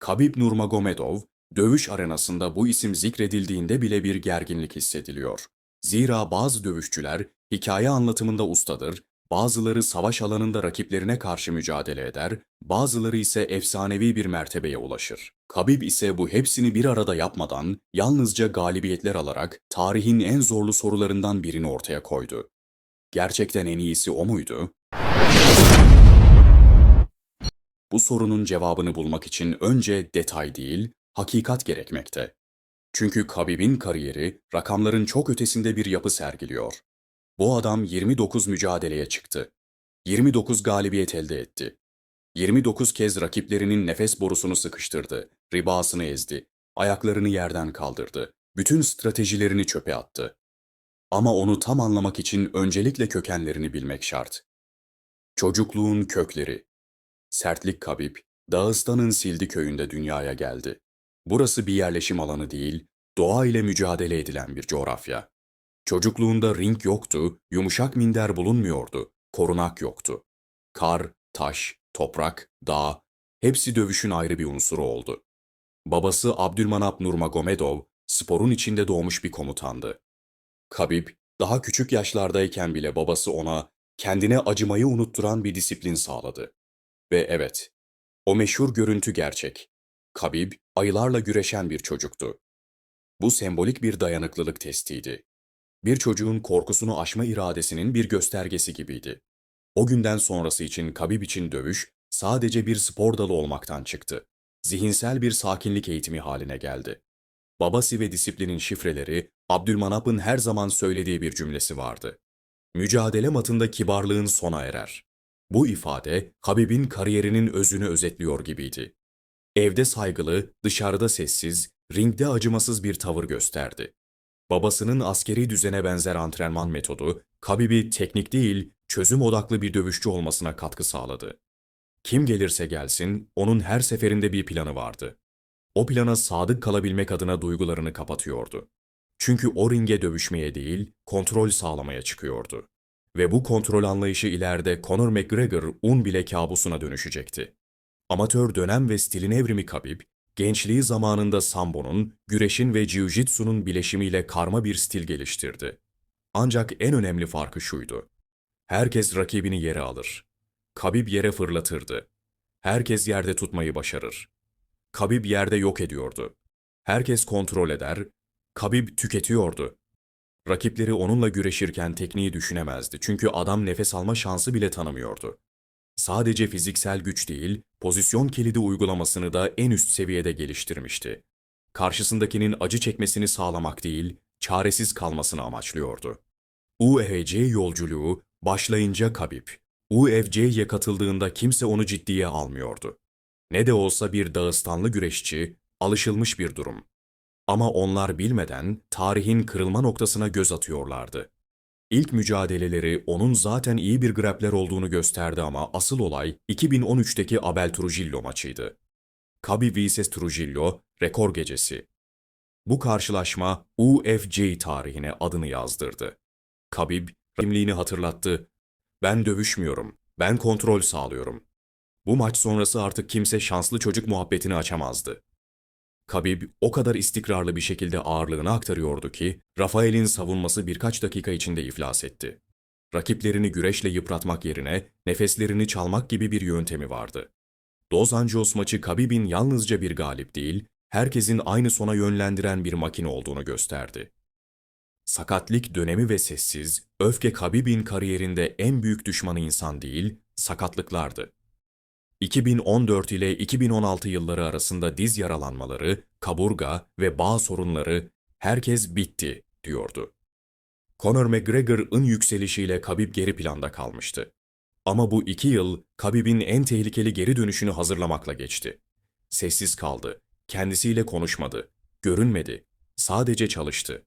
Khabib Nurmagomedov, dövüş arenasında bu isim zikredildiğinde bile bir gerginlik hissediliyor. Zira bazı dövüşçüler hikaye anlatımında ustadır, bazıları savaş alanında rakiplerine karşı mücadele eder, bazıları ise efsanevi bir mertebeye ulaşır. Khabib ise bu hepsini bir arada yapmadan yalnızca galibiyetler alarak tarihin en zorlu sorularından birini ortaya koydu. Gerçekten en iyisi o muydu? Bu sorunun cevabını bulmak için önce detay değil, hakikat gerekmekte. Çünkü Khabib'in kariyeri rakamların çok ötesinde bir yapı sergiliyor. Bu adam 29 mücadeleye çıktı. 29 galibiyet elde etti. 29 kez rakiplerinin nefes borusunu sıkıştırdı, ribasını ezdi, ayaklarını yerden kaldırdı, bütün stratejilerini çöpe attı. Ama onu tam anlamak için öncelikle kökenlerini bilmek şart. Çocukluğun kökleri. Sertlik Kabip, Dağıstan'ın Sildi köyünde dünyaya geldi. Burası bir yerleşim alanı değil, doğa ile mücadele edilen bir coğrafya. Çocukluğunda ring yoktu, yumuşak minder bulunmuyordu, korunak yoktu. Kar, taş, toprak, dağ, hepsi dövüşün ayrı bir unsuru oldu. Babası Abdülmanap Nurmagomedov, sporun içinde doğmuş bir komutandı. Kabib, daha küçük yaşlardayken bile babası ona kendine acımayı unutturan bir disiplin sağladı. Ve evet, o meşhur görüntü gerçek. Kabib, ayılarla güreşen bir çocuktu. Bu sembolik bir dayanıklılık testiydi. Bir çocuğun korkusunu aşma iradesinin bir göstergesi gibiydi. O günden sonrası için Kabib için dövüş sadece bir spor dalı olmaktan çıktı. Zihinsel bir sakinlik eğitimi haline geldi. Babası ve disiplinin şifreleri Abdülmanap'ın her zaman söylediği bir cümlesi vardı. Mücadele matında kibarlığın sona erer. Bu ifade Habib'in kariyerinin özünü özetliyor gibiydi. Evde saygılı, dışarıda sessiz, ringde acımasız bir tavır gösterdi. Babasının askeri düzene benzer antrenman metodu, Habib'i teknik değil, çözüm odaklı bir dövüşçü olmasına katkı sağladı. Kim gelirse gelsin, onun her seferinde bir planı vardı. O plana sadık kalabilmek adına duygularını kapatıyordu. Çünkü o ringe dövüşmeye değil, kontrol sağlamaya çıkıyordu. Ve bu kontrol anlayışı ileride Conor McGregor un bile kabusuna dönüşecekti. Amatör dönem ve stilin evrimi Khabib, gençliği zamanında Sambo'nun, güreşin ve jiu-jitsu'nun bileşimiyle karma bir stil geliştirdi. Ancak en önemli farkı şuydu. Herkes rakibini yere alır. Khabib yere fırlatırdı. Herkes yerde tutmayı başarır. Kabib yerde yok ediyordu. Herkes kontrol eder, Kabib tüketiyordu. Rakipleri onunla güreşirken tekniği düşünemezdi çünkü adam nefes alma şansı bile tanımıyordu. Sadece fiziksel güç değil, pozisyon kilidi uygulamasını da en üst seviyede geliştirmişti. Karşısındakinin acı çekmesini sağlamak değil, çaresiz kalmasını amaçlıyordu. UFC yolculuğu başlayınca Kabib, UFC'ye katıldığında kimse onu ciddiye almıyordu. Ne de olsa bir Dağıstanlı güreşçi, alışılmış bir durum. Ama onlar bilmeden tarihin kırılma noktasına göz atıyorlardı. İlk mücadeleleri onun zaten iyi bir grappler olduğunu gösterdi ama asıl olay 2013'teki Abel Trujillo maçıydı. Khabib vs Trujillo rekor gecesi. Bu karşılaşma UFC tarihine adını yazdırdı. Khabib kimliğini hatırlattı. Ben dövüşmüyorum, ben kontrol sağlıyorum. Bu maç sonrası artık kimse şanslı çocuk muhabbetini açamazdı. Khabib o kadar istikrarlı bir şekilde ağırlığını aktarıyordu ki Rafael'in savunması birkaç dakika içinde iflas etti. Rakiplerini güreşle yıpratmak yerine nefeslerini çalmak gibi bir yöntemi vardı. Dos Anjos maçı Khabib'in yalnızca bir galip değil, herkesin aynı sona yönlendiren bir makine olduğunu gösterdi. Sakatlik dönemi ve sessiz, öfke Khabib'in kariyerinde en büyük düşmanı insan değil, sakatlıklardı. 2014 ile 2016 yılları arasında diz yaralanmaları, kaburga ve bağ sorunları herkes bitti diyordu. Conor McGregor'ın yükselişiyle Khabib geri planda kalmıştı. Ama bu iki yıl Khabib'in en tehlikeli geri dönüşünü hazırlamakla geçti. Sessiz kaldı, kendisiyle konuşmadı, görünmedi, sadece çalıştı.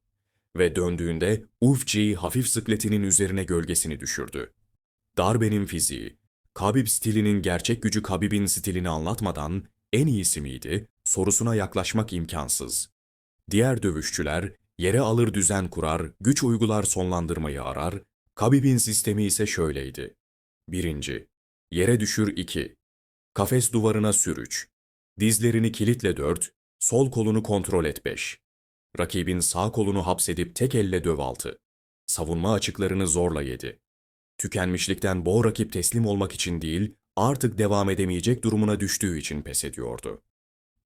Ve döndüğünde UFC hafif sıkletinin üzerine gölgesini düşürdü. Darbenin fiziği, Khabib stilinin gerçek gücü Khabib'in stilini anlatmadan en iyisi miydi sorusuna yaklaşmak imkansız. Diğer dövüşçüler yere alır düzen kurar, güç uygular sonlandırmayı arar, Khabib'in sistemi ise şöyleydi. 1. Yere düşür 2. Kafes duvarına sür 3. Dizlerini kilitle 4, sol kolunu kontrol et 5. Rakibin sağ kolunu hapsedip tek elle döv 6. Savunma açıklarını zorla yedi. Tükenmişlikten boğ rakip teslim olmak için değil, artık devam edemeyecek durumuna düştüğü için pes ediyordu.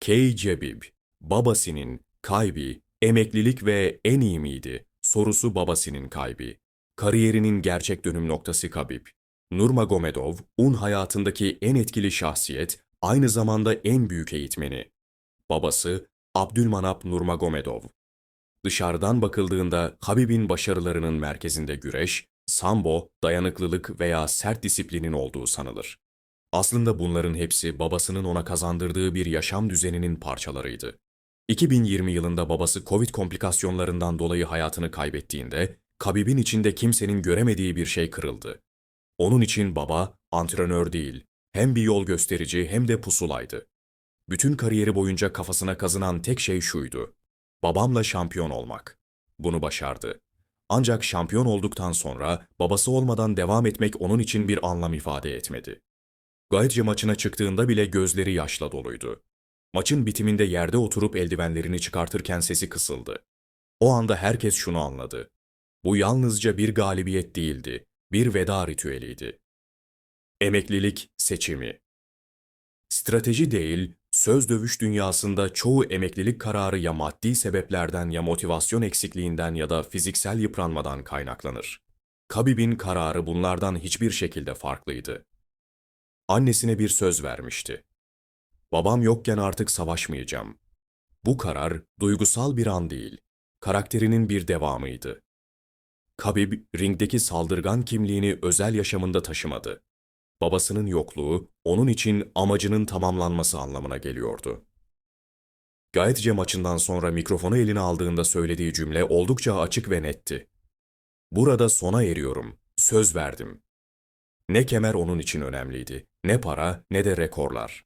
Kay Cebib, babasının kaybi, emeklilik ve en iyi miydi? Sorusu babasının kaybi. Kariyerinin gerçek dönüm noktası Kabib. Nurmagomedov, un hayatındaki en etkili şahsiyet, aynı zamanda en büyük eğitmeni. Babası Abdülmanap Nurmagomedov. Dışarıdan bakıldığında Habib'in başarılarının merkezinde güreş, sambo, dayanıklılık veya sert disiplinin olduğu sanılır. Aslında bunların hepsi babasının ona kazandırdığı bir yaşam düzeninin parçalarıydı. 2020 yılında babası Covid komplikasyonlarından dolayı hayatını kaybettiğinde, Kabib'in içinde kimsenin göremediği bir şey kırıldı. Onun için baba, antrenör değil, hem bir yol gösterici hem de pusulaydı. Bütün kariyeri boyunca kafasına kazınan tek şey şuydu. Babamla şampiyon olmak. Bunu başardı. Ancak şampiyon olduktan sonra babası olmadan devam etmek onun için bir anlam ifade etmedi. Gaetce maçına çıktığında bile gözleri yaşla doluydu. Maçın bitiminde yerde oturup eldivenlerini çıkartırken sesi kısıldı. O anda herkes şunu anladı. Bu yalnızca bir galibiyet değildi, bir veda ritüeliydi. Emeklilik seçimi. Strateji değil, söz dövüş dünyasında çoğu emeklilik kararı ya maddi sebeplerden ya motivasyon eksikliğinden ya da fiziksel yıpranmadan kaynaklanır. Kabib'in kararı bunlardan hiçbir şekilde farklıydı. Annesine bir söz vermişti. Babam yokken artık savaşmayacağım. Bu karar duygusal bir an değil, karakterinin bir devamıydı. Kabib, ringdeki saldırgan kimliğini özel yaşamında taşımadı. Babasının yokluğu, onun için amacının tamamlanması anlamına geliyordu. Gaetce maçından sonra mikrofonu eline aldığında söylediği cümle oldukça açık ve netti. Burada sona eriyorum, söz verdim. Ne kemer onun için önemliydi, ne para ne de rekorlar.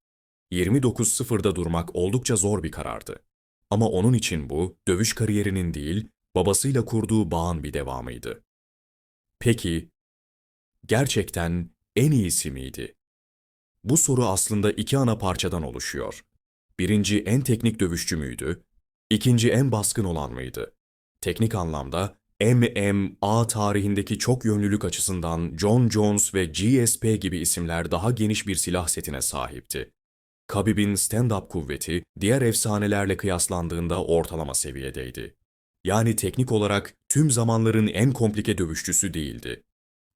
29-0'da durmak oldukça zor bir karardı. Ama onun için bu, dövüş kariyerinin değil, babasıyla kurduğu bağın bir devamıydı. Peki, gerçekten en iyisi miydi? Bu soru aslında iki ana parçadan oluşuyor. Birinci en teknik dövüşçü müydü? İkinci en baskın olan mıydı? Teknik anlamda MMA tarihindeki çok yönlülük açısından John Jones ve GSP gibi isimler daha geniş bir silah setine sahipti. Khabib'in stand-up kuvveti diğer efsanelerle kıyaslandığında ortalama seviyedeydi. Yani teknik olarak tüm zamanların en komplike dövüşçüsü değildi.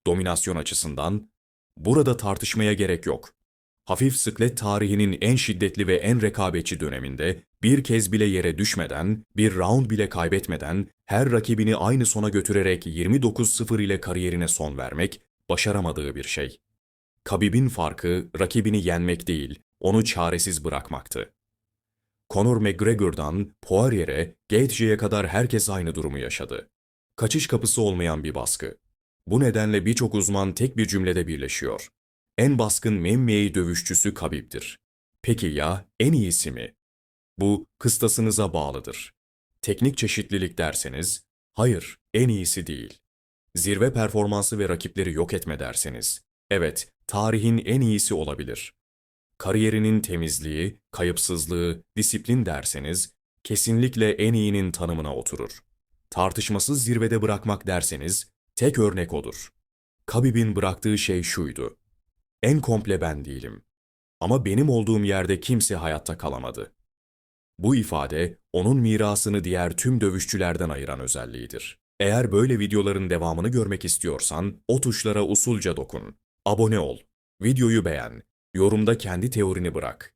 Dominasyon açısından burada tartışmaya gerek yok. Hafif sıklet tarihinin en şiddetli ve en rekabetçi döneminde bir kez bile yere düşmeden, bir round bile kaybetmeden her rakibini aynı sona götürerek 29-0 ile kariyerine son vermek başaramadığı bir şey. Khabib'in farkı rakibini yenmek değil, onu çaresiz bırakmaktı. Conor McGregor'dan Poirier'e, Gaethje'ye kadar herkes aynı durumu yaşadı. Kaçış kapısı olmayan bir baskı. Bu nedenle birçok uzman tek bir cümlede birleşiyor. En baskın MMA dövüşçüsü Khabib'dir. Peki ya en iyisi mi? Bu kıstasınıza bağlıdır. Teknik çeşitlilik derseniz, hayır en iyisi değil. Zirve performansı ve rakipleri yok etme derseniz, evet tarihin en iyisi olabilir. Kariyerinin temizliği, kayıpsızlığı, disiplin derseniz, kesinlikle en iyinin tanımına oturur. Tartışmasız zirvede bırakmak derseniz, tek örnek odur. Kabib'in bıraktığı şey şuydu. En komple ben değilim. Ama benim olduğum yerde kimse hayatta kalamadı. Bu ifade, onun mirasını diğer tüm dövüşçülerden ayıran özelliğidir. Eğer böyle videoların devamını görmek istiyorsan, o tuşlara usulca dokun. Abone ol. Videoyu beğen. Yorumda kendi teorini bırak.